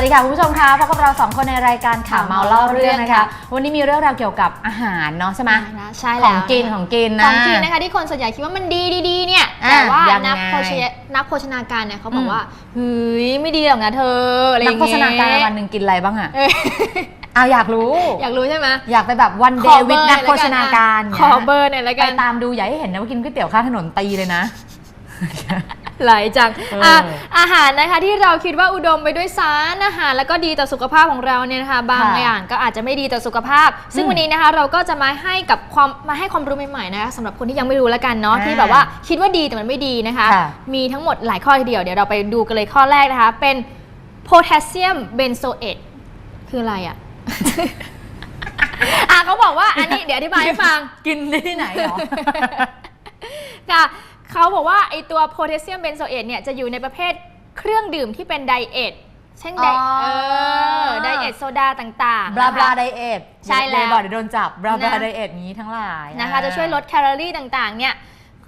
วัสดีค่ะคุณผู้ชมคะพบกับเราสองคนในรายการข่าวเมาเล่าเรื่องนะคะ วันนี้มีเรื่องราวเกี่ยวกับอาหารเนาะใช่ไหมนะใช่ขแล้องวกินของกินขนะองกินนะคะที่คนส่วนใหญ่คิดว่ามันดีดีๆเนี่ยอะแต่ว่ายังไงนักโภชนานักโภชนาการเนี่ยเขาบออืกมว่าเฮ้ยไม่ดีหรอกนะเธออะไรอนักย่างโภเงี้ยชนาการวันหนึ่งกินอะไรบ้างอะเออเอาอยากรู้ อยากรู้ใช่ไหมอยากไปแบบวันเดขอย์เบวิอดร์นักหน่โภอยละชกันนาการขอเบอร์หน่อยละไปกันตามดูอย่าให้เห็นนะว่ากินก๋วยเตี๋ยวข้างถนนตีเลยนะ หลายจังเอออะอาหารนะคะที่เราคิดว่าอุดมไปด้วยสารอาหารแล้วก็ดีต่อสุขภาพของเราเนี่ยนะคะบางค่ะอย่างก็อาจจะไม่ดีต่อสุขภาพ ซึ่งอืมวันนี้นะคะเราก็จะมาให้กับความมาให้ความรู้ใหม่ๆนะคะสำหรับคนที่ยังไม่รู้แล้วกันเนาะอ่าที่แบบว่าคิดว่าดีแต่มันไม่ดีนะคะค่ะมีทั้งหมดหลายข้อทีเดียวเดี๋ยวเราไปดูกันเลยข้อแรกนะคะ เป็นโพแทสเซียมเบนโซเอตคืออะไรอะอะเขาบอกว่าอันนี้เดี๋ยวอธิบายให้ฟังกินได้ที่ไหนหรอค่ะ เขาบอกว่าไอตัวโพแทสเซียมเบนโซเอตเนี่ยจะอยู่ในประเภทเครื่องดื่มที่เป็นไดเอทเช่นไดอ๋อ เออไดเอทโซดาต่างๆบลาบลานะคะ ไดเอทใช่แล้วเดี๋ยบอกเดี๋ยวโดนจับบลาบลานะไดเอทนี้ทั้งหลายนะคะจะช่วยลดแคลอรี่ต่างๆเนี่ย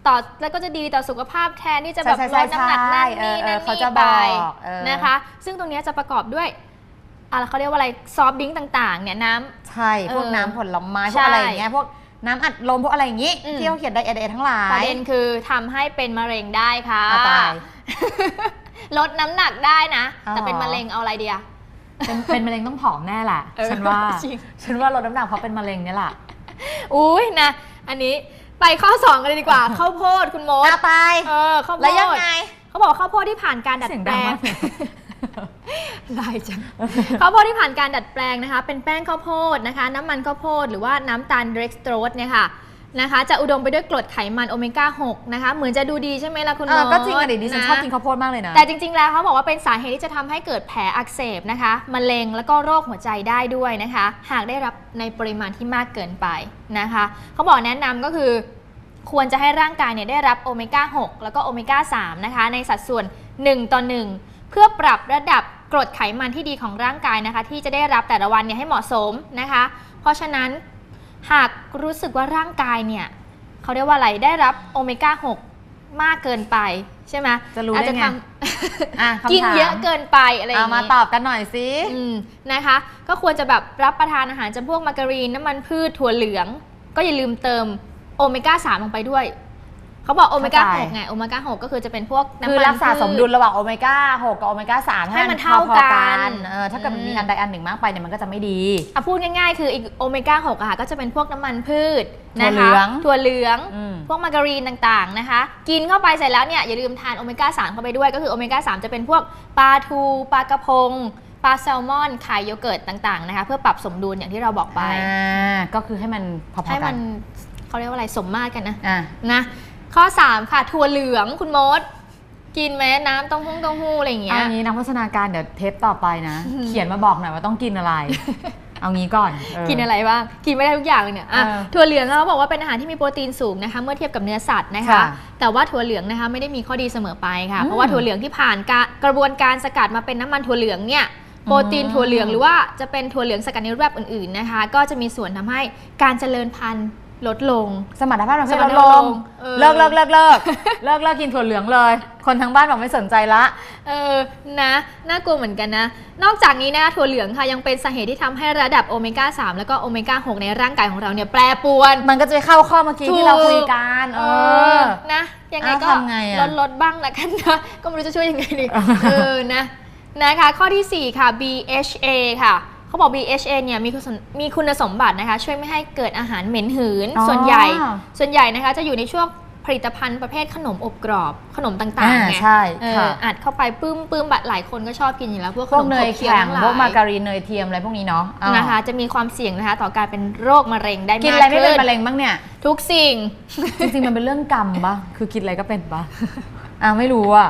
ต่อแล้วก็จะดีต่อสุขภาพแทนที่จะแบบใช่ลใช่ดน้ำหนักใช่นั่นเอนี่อเออนั่นเขานี่จะไปบอกเออนะคะ ซึ่งตรงเนี้ยจะประกอบด้วยอะไรเขาเรียกว่าอะไรซอฟต์ดริงก์ต่างๆเนี่ยน้ำ ใช่ พวกเออน้ำผลไม้พใช่วกอะไรอย่างเงี้ยพวก น้ำอัดลมพวกอะไรอย่างงี้ อืม ที่เขาเขียนไดเอททั้งหลายประเด็นคือทำให้เป็นมะเร็งได้ค่ะ เอาตายลดน้ำหนักได้นะ อ๋อ แต่เป็นมะเร็งเอาอะไรเดีย เป็นเป็นมะเร็งต้องผอมแน่แหละเออฉันว่าจริง ฉันว่าลดน้ำหนักเพราะเป็นมะเร็งเนี่ยแหละอุ้ยนะ อันนี้ไปข้อ2กันเลยดีกว่า ข้าวโพดคุณโมดอาไป เออข้าวโพดแล้วยังไง เขาบอกข้าวโพดที่ผ่านการดัดเสียงแปดัลงงมาก เลยได้จังข้าวโพดที่ผ่านการดัดแปลงนะคะ เป็นแป้งข้าวโพดนะคะ น้ำมันข้าวโพดหรือว่าน้ำตาลเดร็กสโตรสเนี่ยค่ะนะคะ จะอุดมไปด้วยกรดไขมันโอเมก้า 6 นะคะ เหมือนจะดูดีใช่ไหมล่ะคุณเอโมอดก็จริงอะดิดิฉันชอบกินนะข้าวโพดมากเลยนะ แต่จริง ๆ แล้วเขาบอกว่าเป็นสาเหตุที่จะทำให้เกิดแผลอักเสบนะคะมะเร็งแล้วก็โรคหัวใจได้ด้วยนะคะ หากได้รับในปริมาณที่มากเกินไปนะคะ เขาบอกแนะนำก็คือควรจะให้ร่างกายเนี่ยได้รับโอเมก้า 6 แล้วก็โอเมก้า 3 นะคะ ในสัดส่วน 1 ต่อ 1 เพื่อปรับระดับ กรดไขมันที่ดีของร่างกายนะคะ ที่จะได้รับแต่ละวันเนี่ยให้เหมาะสมนะคะ เพราะฉะนั้นหากรู้สึกว่าร่างกายเนี่ยเขาเรียกว่าอะไรได้รับโอเมก้า 6 มากเกินไปใช่ไหมจะรู้อาจได้จะไงทอะำคำถามกินเยอะเกินไปอะไรอย่าเอางมานี้ตอบกันหน่อยสิอืมนะคะ ก็ควรจะแบบรับประทานอาหารจำพวกมาการีนน้ำมันพืชถั่วเหลือง ก็อย่าลืมเติมโอเมก้า 3 ลงไปด้วย เขาบอกโอเมก้าเข้าใจ6ไงโอเมก้า6ก็คือจะเป็นพวกน้ำมันคือรักษาพืชสมดุลระหว่างโอเมก้า6กับโอเมก้า3ให้มันเท่าพอๆกันเออถ้าเกิดมันมีอืมอันใดอันหนึ่งมากไปเนี่ยมันก็จะไม่ดีอะพูดง่ายๆ คืออีกโอเมก้า6อะค่ะก็จะเป็นพวกน้ำมันพืชถั่วนะเหลืคะองถั่วเหลืองอืมพวกมาการีนต่างๆนะคะ กินเข้าไปเสร็จแล้วเนี่ยอย่าลืมทานโอเมก้า3เข้าไปด้วยก็คือโอเมก้า3จะเป็นพวกปลาทูปลากระพงปลาแซลมอนไข่โยเกิร์ตต่างๆนะคะเพื่อปรับสมดุลอย่างที่เราบอกไปอ่าก็คือให้มันพอให้ๆกัมันนเขาเรียกว่าอะไรสมมาตรกันนะอะนะ ข้อ 3 ค่ะถั่วเหลืองคุณมด กินไหมน้ำเต้าหู้เต้าหู้อะไรอย่างเงี้เอายงี้นักโฆษณาการเดี๋ยวเทปต่อไปนะ อืม เขียนมาบอกหน่อยว่าต้องกินอะไร เอางี้ก่อนเกินอะไรบ้าง กินไม่ได้ทุกอย่างเลยเนี่ยอะเออถั่วเหลืองเขาบอกว่าเป็นอาหารที่มีโปรตีนสูงนะคะ เมื่อเทียบกับเนื้อสัตว์นะคะ ค่ะแต่ว่าถั่วเหลืองนะคะไม่ได้มีข้อดีเสมอไปค่ะ อืมเพราะว่าถั่วเหลืองที่ผ่านกะกระบวนการสกัดมาเป็นน้ำมันถั่วเหลืองเนี่ยโปรตีนถั่วเหลืองหรือว่าจะเป็นถั่วเหลืองสกัดในรูปแบบอื่นๆนะคะ ก็จะมีส่วนทำให้การเจริญพันธุ์ ลดลง สมรรถภาพทางเพสศมรลรดถภาพลลงงเออเลิกเลิกเลิกเลิกเลิกเลิกกินถั่วเหลืองเลย คนทั้งบ้านบอกไม่สนใจละ เออ นะ น่ากลัวเหมือนกันนะ นอกจากนี้นะคะถั่วเหลืองค่ะยังเป็นสาเหตุที่ทำให้ระดับโอเมก้า 3 แล้วก็โอเมก้า 6 ในร่างกายของเราเนี่ยแปรปรวน มันก็จะไปเข้าข้อเมื่อกี้ถูกที่เราคุยกันเออ นะ ยังไงอ้าวก็ทำไงอะลดลดบ้างละกันนะ ก็ไม่รู้จะช่วยยังไงดี เออ นะ นะคะ ข้อทีสี่4 ค่ะ BHA ค่ะ เขาบอก BHA เนี่ยมีคุณสมมีคุณสมบัตินะคะ ช่วยไม่ให้เกิดอาหารเหม็นหืน อ๋อส่วนใหญ่ ส่วนใหญ่นะคะจะอยู่ในช่วงผลิตภัณฑ์ประเภทขนมอบกรอบขนมต่างอ่าๆไงใช่เออค่ะ อัดเข้าไปปื้มปื้มบัดหลายคนก็ชอบกินอยู่แล้วพวกพวกเนยขมขบคี้วแข็งทั้หลพวกมาการีนเนยเทียมอะไรพวกนี้เนาะอ่านะคะ จะมีความเสี่ยงนะคะต่อการเป็นโรคมะเร็งได้มากกินอะไรไม่เป็นขึ้มะเร็งบ้างเนี่ย ทุกสิ่ง จริงๆ มันเป็นเรื่องกรรมปะคือกินอะไรก็เป็นปะอ่าไม่รู้อะ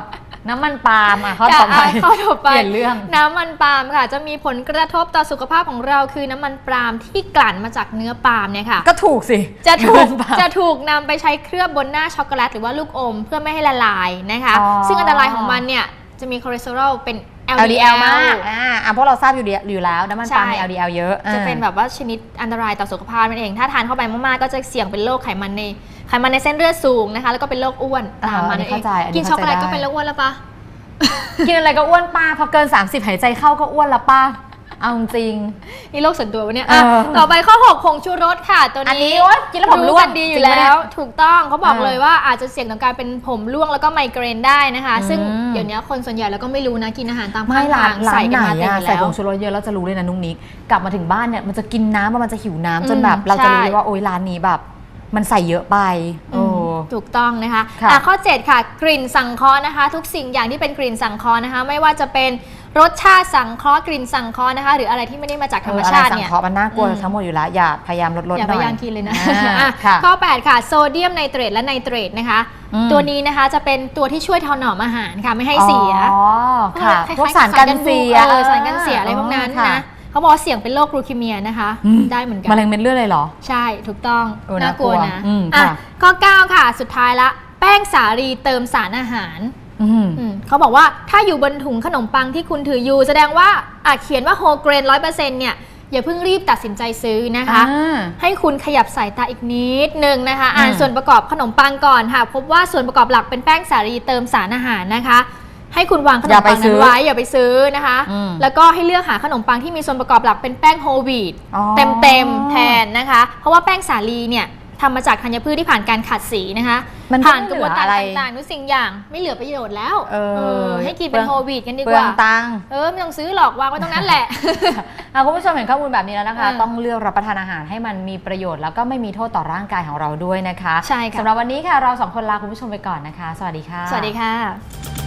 น้ำมันปาล์มอะข้อต่อไปค่ะข้อต่อไปเปลี่ยนเรื่อง น้ำมันปาล์มค่ะ จะมีผลกระทบต่อสุขภาพของเราคือน้ำมันปาล์มที่กลั่นมาจากเนื้อปาล์มเนี่ยค่ะ ก็ถูกสิ จะถูกน้ำมันปาล์มจะถูกนำไปใช้เคลือบบนหน้าช็อกโกแลตหรือว่าลูกอมเพื่อไม่ให้ละลายนะคะอ๋อซึ่งอันตรายของมันเนี่ยจะมีคอเลสเตอรอลเป็น LDL, LDL มากอ่าอะเพราะเราทราบอยู่เดียอยู่แล้วน้ำมันปาล์มมีใช่ LDL เยอะ จะอ่าเป็นแบบว่าชนิดอันตรายต่อสุขภาพนั่นเอง ถ้าทานเข้าไปมากๆ ก็จะเสี่ยงเป็นโรคไขมันใน ไขมันในเส้นเลือดสูงนะคะ แล้วก็เป็นโรคอ้วนตามมาอ่าอันนี้นั่นเองเข้าใจอันนี้กินช็อกโกแลตเข้าใจก็เป็นโรคอ้วนแล้วปะกินอะไรก็อ้วนป้าพอเกิน 30 หายใจเข้าก็อ้วนละป้าเอาจริงนี่โลกส่วนตัววะเนี่ยอะเออต่อไปข้อ6ผงชูรสค่ะ ตัวอันนี้นี้โอ๊ยกินแล้วผมร่วงกันดีอยู่จริงปะเนี่แล้ยวถูกต้องเขาบอกเออเลยว่าอาจจะเสี่ยงต่อการเป็นผมร่วงแล้วก็ไมเกรนได้นะคะ ซึ่งอืมเดี๋ยวนี้คนส่วนใหญ่แล้วก็ไม่รู้นะกินอาหารตามไม่ข้างร้าทานงร้าใส่นกันไหนมาเต็มอะอยู่ใส่แล้วผงชูรสเยอะแล้วจะรู้เลยนะนุ้งนิกกลับมาถึงบ้านเนี่ยมันจะกินน้ำมันจะหิวน้ำจนอืมแบบเราจะรู้ใช่เลยว่าโอ๊ยร้านนี้แบบ มันใส่เยอะไปโอ้ ถูกต้องนะคะค่ะอะข้อ 7 ค่ะ กลิ่นสังเคราะห์นะคะ ทุกสิ่งอย่างที่เป็นกลิ่นสังเคราะห์นะคะ ไม่ว่าจะเป็นรสชาติสังเคราะห์กลิ่นสังเคราะห์นะคะ หรืออะไรที่ไม่ได้มาจากธรรมชาติเอออะไรสังเนี่ยเคราะห์มันน่ากลัวอืม ทั้งหมดอยู่แล้วอย่าพยายามลดลดอย่าหน่พอยยายามกินเลยนะอ่าอะค่ะ ข้อ 8 ค่ะ โซเดียมไนเตรตและไนเตรตนะคะ อืม ตัวนี้นะคะจะเป็นตัวที่ช่วยถนอมอาหารค่ะไม่ให้เสียอ๋อค่ะคล้ายๆพวกสารกันเสีย เออสารกันเสียอะไรพวกนั้นค่นะ เขาบอกว่าเสี่ยงเป็นโรคลูคีเมียนะคะอืมได้เหมือนกัมะเร็งเม็ดเลือดเลยเหรอ ใช่ถูกต้องเออน่ากลัวน่ากลัวนะอืมอะค่ะข้อ 9 ค่ะ สุดท้ายละ แป้งสาลีเติมสารอาหารอืมอืมเขาบอกว่าถ้าอยู่บนถุงขนมปังที่คุณถืออยู่ แสดงว่าอาจเขียนว่าโฮเกรนร้อยเปอร์เซ็นต์เนี่ยอย่าเพิ่งรีบตัดสินใจซื้อนะคะอ่าให้คุณขยับสายตาอีกนิดนึงนะคะ อ่านอืมส่วนประกอบขนมปังก่อนค่ะ พบว่าส่วนประกอบหลักเป็นแป้งสาลีเติมสารอาหารนะคะ ให้คุณวางขนอย่ามไปปังซื้นั้นอไว้อย่าไปซื้อนะคะอืมแล้วก็ให้เลือกหาขนมปังที่มีส่วนประกอบหลักเป็นแป้งโฮลวีตอ๋อเต็มๆแทนนะคะ เพราะว่าแป้งสาลีเนี่ยทำมาจากธัญพืชที่ผ่านการขัดสีนะคะมันก็ผ่านไม่กระเหบลืวนอการอะไรต่างๆทุกสิ่งอย่างไม่เหลือประโยชน์แล้ว เออเออให้กินเป็นโฮลวีตกันดีเปลืกองว่าตังค์เออ ไม่ต้องซื้อหรอกวางไว้ตรงนั้นแหละอะคุณผู้ชมเห็นข้อมูลแบบนี้แล้วนะคะเออต้องเลือกรับประทานอาหารให้มันมีประโยชน์แล้วก็ไม่มีโทษต่อร่างกายของเราด้วยนะคะ ใช่ค่ะสำหรับวันนี้ค่ะเราสองคนลาคุณผู้ชมไปก่อนนะคะ สวัสดีค่ะ สวัสดีค่ะ